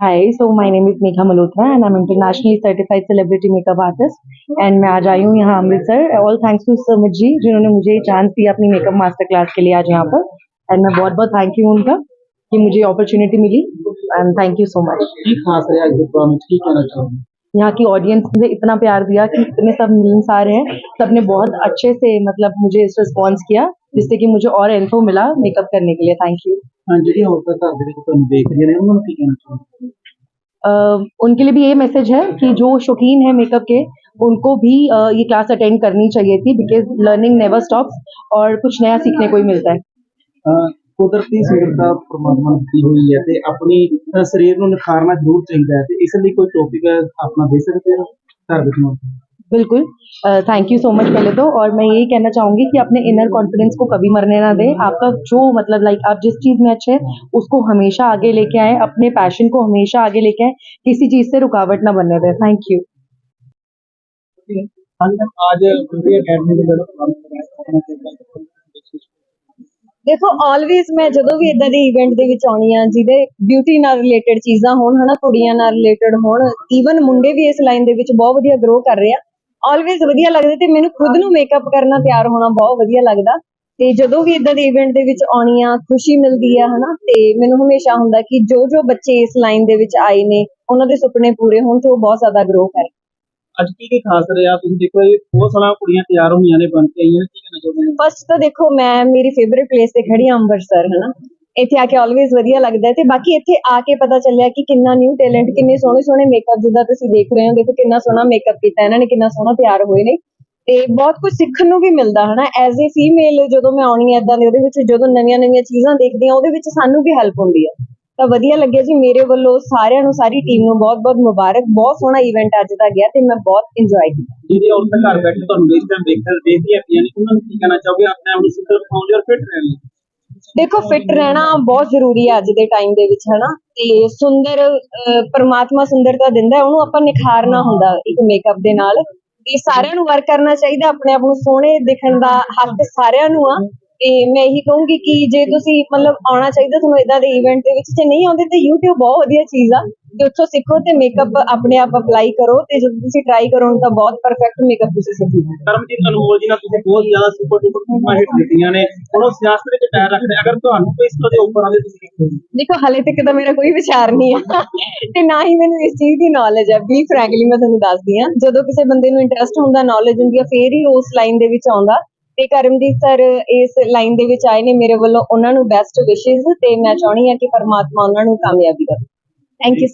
Hi so my name is Megha Malhotra and I am internationally certified celebrity makeup artist and मैं आज आई हूँ यहाँ Amritsar. All thanks to Sumit ji जिन्होंने मुझे chance दिया अपनी मेकअप मास्टर क्लास के लिए आज यहाँ पर. एंड मैं बहुत बहुत थैंक यू उनका कि मुझे opportunity milli. And thank you so much यहाँ की ऑडियंस ने इतना प्यार दिया कि इतने सब मीम्स आ रहे हैं. सबने बहुत अच्छे से मतलब मुझे इस रिस्पॉन्स किया. जिससे कि मुझे और इन्फो मिला मेकअप करने के लिए थैंक यू ਹਾਂ ਜਿਹੜੀਆਂ ਔਰਤਾਂ ਘਰ ਦੇ ਵਿੱਚ ਤੁਹਾਨੂੰ ਦੇਖ ਰਹੀਆਂ ਨੇ ਉਹਨਾਂ ਨੂੰ ਕੀ ਕਹਿਣਾ ਚਾਹੁੰਦੇ अह, उनके लिए भी ये मैसेज है कि जो शौकीन है मेकअप के उनको भी अह, ये क्लास अटेंड करनी चाहिए थी बिकॉज लर्निंग नेवर स्टॉप्स और कुछ नया सीखने को ही मिलता है ਅਹ ਕੁਦਰਤੀ ਸੁੰਦਰਤਾ ਪ੍ਰਮਾਤਮਾ ਨੇ ਦਿੱਤੀ ਹੋਈ ਹੈ ਤੇ ਆਪਣੀ ਅਹ ਸਰੀਰ ਨੂੰ ਨਿਖਾਰਨਾ ਜ਼ਰੂਰ ਚਾਹੀਦਾ ਹੈ ਤੇ ਇਸ ਲਈ ਕੋਈ ਟੌਪਿਕ ਆਪਣਾ ਦੇ ਸਕਦੇ ਹੋ ਘਰ ਵਿੱਚ ਨੂੰ बिल्कुल थैंक यू सो मच पहले तो और मैं यही कहना चाहूंगी कि अपने इनर कॉन्फिडेंस को कभी मरने ना दें आपका जो मतलब लाइक आप जिस चीज़ में अच्छे हैं उसको हमेशा आगे लेके आए अपने पैशन को हमेशा आगे लेके आए किसी चीज़ से रुकावट ना बनने दें थैंक यू ਅੱਜ ਅੱਜ ਗੁਰਦੀ ਅਕੈਡਮੀ ਦੇ ਜਿਹੜਾ ਪ੍ਰੋਗਰਾਮ ਕਰਨਾ ਚਾਹੀਦਾ ਦੇਖੋ ਆਲਵੇਜ਼ ਮੈਂ ਜਦੋਂ ਵੀ ਇਦਾਂ ਦੇ ਇਵੈਂਟ ਦੇ ਵਿੱਚ ਆਉਣੀ ਆ ਜਿਹਦੇ ਬਿਊਟੀ ਨਾਲ ਰਿਲੇਟਡ ਚੀਜ਼ਾਂ ਹੋਣ ਹਨਾ ਕੁੜੀਆਂ ਨਾਲ ਰਿਲੇਟਡ ਹੋਣ ਈਵਨ ਮੁੰਡੇ ਵੀ ਇਸ ਲਾਈਨ ਦੇ ਵਿੱਚ ਬਹੁਤ ਵਧੀਆ ਗਰੋ ਕਰ ਰਹੇ ਆ ਆਲਵੇਜ਼ ਵਧੀਆ ਲੱਗਦਾ ਤੇ ਮੈਨੂੰ ਖੁਦ ਨੂੰ ਮੇਕਅਪ ਕਰਨਾ ਤਿਆਰ ਹੋਣਾ ਬਹੁਤ ਵਧੀਆ ਲੱਗਦਾ। ਤੇ ਜਦੋਂ ਵੀ ਇਦਾਂ ਦੇ ਇਵੈਂਟ ਦੇ ਵਿੱਚ ਆਉਣੀ ਆ ਖੁਸ਼ੀ ਮਿਲਦੀ ਆ ਹਨਾ ਤੇ ਮੈਨੂੰ ਹਮੇਸ਼ਾ ਹੁੰਦਾ ਕਿ ਜੋ ਜੋ ਬੱਚੇ ਇਸ ਲਾਈਨ ਦੇ ਵਿੱਚ ਆਏ ਨੇ ਉਹਨਾਂ ਦੇ ਸੁਪਨੇ ਪੂਰੇ ਹੋਣ ਤੇ ਉਹ ਬਹੁਤ ਜ਼ਿਆਦਾ ਗਰੋ ਕਰਨ ਅੱਜ ਕੀ ਕੀ ਖਾਸ ਰਿਹਾ? ਤੁਸੀਂ ਦੇਖੋ ਇਹ ਬਹੁਤ ਸਾਰਾ ਕੁੜੀਆਂ ਤਿਆਰ ਹੋਈਆਂ ਨੇ ਬਣ ਕੇ ਆਈਆਂ ਨੇ ਕੀ ਕਹਿਣਾ ਚਾਹੁੰਦੇ ਨੇ ਫਸਟ ਤਾਂ ਦੇਖੋ ਮੈਂ ਮੇਰੀ ਫੇਵਰਿਟ ਪਲੇਸ ਤੇ ਖੜੀ ਹਾਂ ਅੰਮ੍ਰਿਤਸਰ ਹਨਾ। ਇੱਥੇ ਆ ਕੇ ਆਲਵੇਜ਼ ਵਧੀਆ ਲੱਗਦਾ ਹੈ ਤੇ ਬਾਕੀ ਇੱਥੇ ਆ ਕੇ ਪਤਾ ਚੱਲਿਆ ਕਿ ਕਿੰਨਾ ਨਿਊ ਟੈਲੈਂਟ ਕਿੰਨੇ ਸੋਹਣੇ ਸੋਹਣੇ ਮੇਕਅਪ ਜਿੱਦਾਂ ਤੁਸੀਂ ਦੇਖ ਰਹੇ ਹੋ ਦੇਖੋ ਕਿੰਨਾ ਸੋਹਣਾ ਮੇਕਅਪ ਕੀਤਾ ਇਹਨਾਂ ਨੇ, ਕਿੰਨਾ ਸੋਹਣਾ ਤਿਆਰ ਹੋਏ ਨੇ ਤੇ ਬਹੁਤ ਕੁਝ ਸਿੱਖਣ ਨੂੰ ਵੀ ਮਿਲਦਾ ਹਨਾ ਐਜ਼ ਅ ਫੀਮੇਲ ਜਦੋਂ ਮੈਂ ਆਉਣੀ ਹੈ ਇਦਾਂ ਦੇ, ਉਹਦੇ ਵਿੱਚ ਜਦੋਂ ਨਵੀਆਂ ਨਵੀਆਂ ਚੀਜ਼ਾਂ ਦੇਖਦੀ ਹਾਂ, ਉਹਦੇ ਵਿੱਚ ਸਾਨੂੰ ਵੀ ਹੈਲਪ ਹੁੰਦੀ ਹੈ। ਤਾਂ ਵਧੀਆ ਲੱਗਿਆ ਜੀ ਮੇਰੇ ਵੱਲੋਂ ਸਾਰਿਆਂ ਨੂੰ, ਸਾਰੀ ਟੀਮ ਨੂੰ ਬਹੁਤ ਬਹੁਤ ਮੁਬਾਰਕ, ਬਹੁਤ ਸੋਹਣਾ ਇਵੈਂਟ ਅੱਜ ਦਾ ਗਿਆ ਤੇ ਮੈਂ ਬਹੁਤ ਇੰਜੋਏ ਕੀਤਾ। ਜਿਹਦੀ ਔਰਤਾਂ ਘਰ ਬੈਠੇ ਤੁਹਾਨੂੰ ਇਸ ਟਾਈਮ ਦੇਖ ਦੇਖਦੀਆਂ ਪਈਆਂ ਨੇ ਉਹਨਾਂ ਨੂੰ ਕੀ ਕਹਿਣਾ ਚਾਹੋਗੇ? ਆਪਣੇ ਆਪ ਨੂੰ ਸੁੰਦਰ ਬਣਾਉਣ ਲਈ ਔਰ ਫਿਟ ਰਹਿਣ ਲਈ? ਦੇਖੋ ਫਿਟ ਰਹਿਣਾ ਬਹੁਤ ਜ਼ਰੂਰੀ ਹੈ ਅੱਜ ਦੇ ਟਾਈਮ ਦੇ ਵਿੱਚ ਹਨਾ? ਤੇ ਸੁੰਦਰ ਪ੍ਰਮਾਤਮਾ ਸੁੰਦਰਤਾ ਦਿੰਦਾ ਉਹਨੂੰ ਆਪਾਂ ਨਿਖਾਰਨਾ ਹੁੰਦਾ ਇੱਕ ਮੇਕਅਪ ਦੇ ਨਾਲ। ਤੇ ਸਾਰਿਆਂ ਨੂੰ ਵਰਕ ਕਰਨਾ ਚਾਹੀਦਾ ਆਪਣੇ ਆਪ ਨੂੰ ਸੋਹਣੇ ਦਿਖਣ ਦਾ ਹੱਕ ਸਾਰਿਆਂ ਨੂੰ ਆ। ਤੇ ਮੈਂ ਇਹੀ ਕਹੂੰਗੀ ਕਿ ਜੇ ਤੁਸੀਂ ਮਤਲਬ ਆਉਣਾ ਚਾਹੀਦਾ ਤੁਹਾਨੂੰ ਇਦਾਂ ਦੇ ਇਵੈਂਟ ਦੇ ਵਿੱਚ ਜੇ ਨਹੀਂ ਆਉਂਦੇ ਤੇ YouTube ਬਹੁਤ ਵਧੀਆ ਚੀਜ਼ ਆ ਤੇ ਉੱਥੋਂ ਸਿੱਖੋ ਤੇ ਮੇਕਅਪ ਆਪਣੇ ਆਪ ਅਪਲਾਈ ਕਰੋ ਤੇ ਜਦੋਂ ਤੁਸੀਂ ਟਰਾਈ ਕਰੋ ਤਾਂ ਬਹੁਤ ਪਰਫੈਕਟ ਮੇਕਅਪ ਤੁਸੀਂ ਸਿੱਖੋਗੇ ਕਰਮਜੀਤ ਅਨਮੋਲ ਜੀ ਨਾਲ ਤੁਸੀਂ ਬਹੁਤ ਜ਼ਿਆਦਾ ਸੁਪਰ ਡੂਪਰ ਫਿਲਮਾਂ ਹਿੱਟ ਦਿੱਤੀਆਂ ਨੇ। ਹੁਣ ਉਹ ਸਿਆਸਤ ਵਿੱਚ ਪੈਰ ਰੱਖਦੇ ਅਗਰ ਤੁਹਾਨੂੰ ਕੋਈ ਇਸ ਤਰ੍ਹਾਂ ਦੇ ਉੱਪਰ ਆਉਂਦੇ ਤੁਸੀਂ ਕਿੱਥੇ ਦੇਖੋ ਹਲੇ ਤੱਕ ਤਾਂ ਮੇਰਾ ਕੋਈ ਵਿਚਾਰ ਨਹੀਂ ਆ। ਤੇ ਨਾ ਹੀ ਮੈਨੂੰ ਇਸ ਚੀਜ਼ ਦੀ ਨੌਲੇਜ ਹੈ ਬੀ ਫ੍ਰੈਂਕਲੀ ਮੈਂ ਤੁਹਾਨੂੰ ਦੱਸਦੀ ਆ ਜਦੋਂ ਕਿਸੇ ਬੰਦੇ ਨੂੰ ਇੰਟਰਸਟ ਹੁੰਦਾ ਨੌਲੇਜ ਹੁੰਦੀ ਆ ਫੇਰ ਹੀ ਉਸ ਲਾਈਨ ਦੇ ਵਿੱਚ ਆਉਂਦਾ। ਤੇ ਕਰਮਜੀਤ ਸਰ ਇਸ ਲਾਈਨ ਦੇ ਵਿੱਚ ਆਏ ਨੇ ਮੇਰੇ ਵੱਲੋਂ ਉਹਨਾਂ ਨੂੰ ਬੈਸਟ ਵਿਸ਼ੇਸ ਤੇ ਮੈਂ ਚਾਹਣੀ ਆ ਕਿ ਪਰਮਾਤਮਾ ਉਹਨਾਂ ਨੂੰ ਕਾਮਯਾਬੀ ਦੇਵੇ। Thank you